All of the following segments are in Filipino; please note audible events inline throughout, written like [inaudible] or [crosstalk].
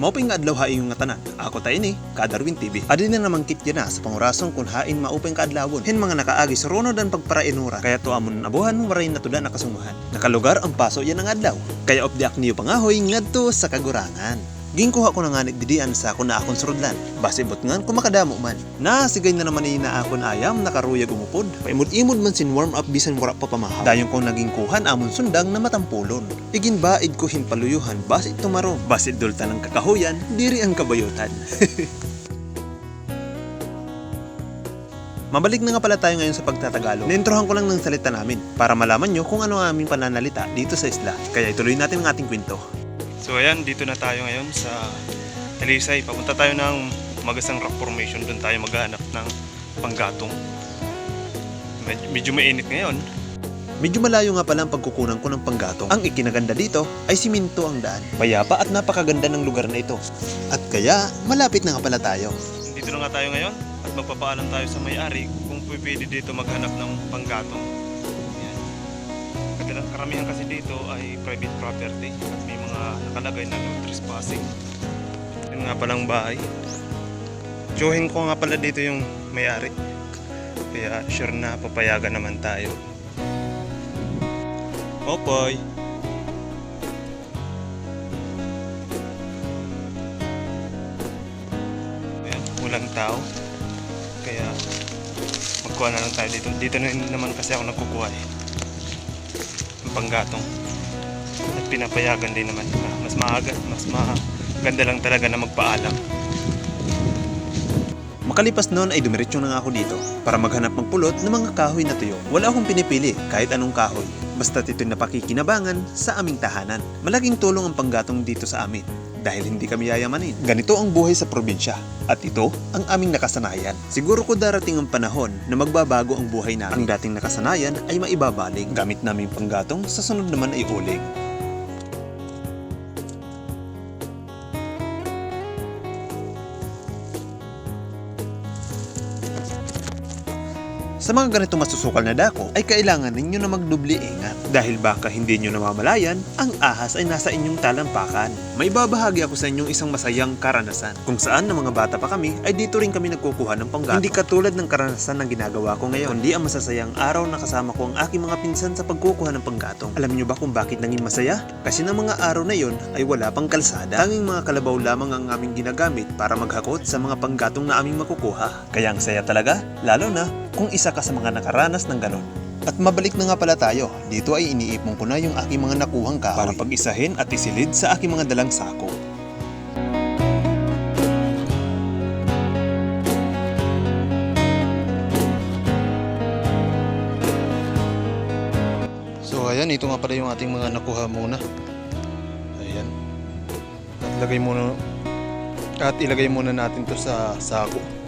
Mauping nga adlaw haing nga tanan. Ako tayo ni, Kadarwin TV. Adi na naman kit na sa pangurasong kung hain mauping kaadlawon. Hen mga nakaagi sa rono dan pagparainura. Kaya to amon nabuhan waray na tuda nakasunguhan. Nakalugar ang paso yan ang adlaw. Kaya opdiak niyo pangahoy ngadto sa kagurangan. Ginkuha ko na nga didian sa ako na akong surudlan. Base bot ngan kung makadamo man. Na sigay na naman ni na akon ayam nakaruyag umupod. Paimod-imod man sin warm up bisan wara pa pamahaw. Dayon kong naging kuhan amon sundang na matampulon. Igin baid ko hin paluyuhan base tumaro. Base dulta ng kakahuyan diri ang kabayutan. [laughs] Mabalik na nga pala tayo ngayon sa pagtatagalog. Naintrohan ko lang ng salita namin para malaman nyo kung ano ang aming pananalita dito sa isla. Kaya ituloy natin ang ating kwento. So ayan, dito na tayo ngayon sa Talisay. Papunta tayo ng Magasang Rock Formation. Doon tayo maghanap ng panggatong. Med- medyo mainit ngayon. Medyo malayo nga pala ang pagkukunan ko ng panggatong. Ang ikinaganda dito ay siminto ang daan. Payapa at napakaganda ng lugar na ito. At kaya, malapit na nga pala tayo. Dito na nga tayo ngayon at magpapaalam tayo sa may-ari kung pwede dito maghanap ng panggatong. Yan. Kadalang karamihan kasi dito ay private property at may mga nakalagay na no trespassing. Yun nga palang bahay. Johin ko nga pala dito yung may-ari. Kaya sure na papayagan naman tayo. Popoy! Ayan, walang tao. Kaya magkuha na lang tayo dito. Dito na naman kasi ako nagkukuha eh. Ang panggatong. At pinapayagan din naman. na Mas maaga, mas maganda lang talaga na magpaalam. Makalipas noon ay dumiretso na nga ako dito para maghanap ng pulot ng mga kahoy na tuyo. Wala akong pinipili kahit anong kahoy. Basta ito'y napakikinabangan sa aming tahanan. Malaking tulong ang panggatong dito sa amin dahil hindi kami yayamanin. Ganito ang buhay sa probinsya at ito ang aming nakasanayan. Siguro ko darating ang panahon na magbabago ang buhay namin. Ang dating nakasanayan ay maibabaling. Gamit namin panggatong, sa sunod naman ay uling. Sa mga ganito masusukal na dako ay kailangan ninyo na magdubli ingat dahil baka hindi nyo namamalayan ang ahas ay nasa inyong talampakan. May babahagi ako sa inyong isang masayang karanasan kung saan ng mga bata pa kami ay dito rin kami nagkukuha ng panggato. Hindi katulad ng karanasan na ginagawa ko ngayon kundi ang masasayang araw na kasama ko ang aking mga pinsan sa pagkukuha ng panggatong. Alam nyo ba kung bakit naging masaya? Kasi ng mga araw na yon ay wala pang kalsada. Tanging mga kalabaw lamang ang aming ginagamit para maghakot sa mga panggatong na aming makukuha. Kaya ang saya talaga, lalo na kung isa ka sa mga nakaranas ng ganon. At mabalik na nga pala tayo. Dito ay iniipon ko na yung aking mga nakuhang kahoy para pag-isahin at isilid sa aking mga dalang sako. So ayan, ito nga pala yung ating mga nakuha muna. Ayan. At lagay muna at ilagay muna natin to sa sako.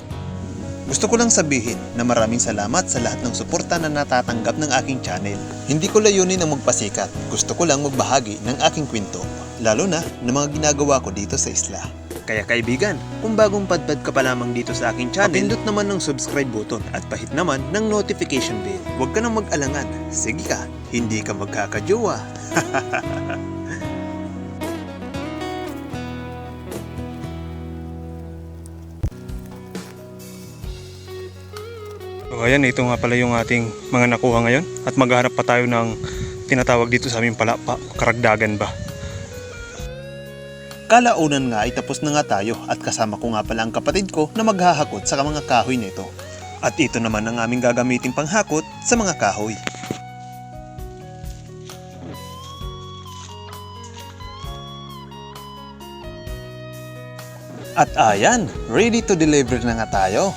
Gusto ko lang sabihin na maraming salamat sa lahat ng suporta na natatanggap ng aking channel. Hindi ko layunin ang magpasikat. Gusto ko lang magbahagi ng aking kwento. Lalo na ng mga ginagawa ko dito sa isla. Kaya kaibigan, kung bagong padpad ka pa lamang dito sa aking channel, pindot naman ng subscribe button at pahit naman ng notification bell. Huwag ka nang mag-alangan. Sige ka, hindi ka magkakajowa. [laughs] ayan, ito nga pala yung ating mga nakuha ngayon. At magharap pa tayo ng tinatawag dito sa aming palapa, karagdagan ba. Kalaunan nga ay tapos na nga tayo at kasama ko nga pala ang kapatid ko na maghahakot sa mga kahoy nito. At ito naman ang aming gagamitin panghakot sa mga kahoy. At ayan, ready to deliver na nga tayo.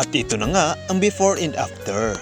At ito na nga ang before and after.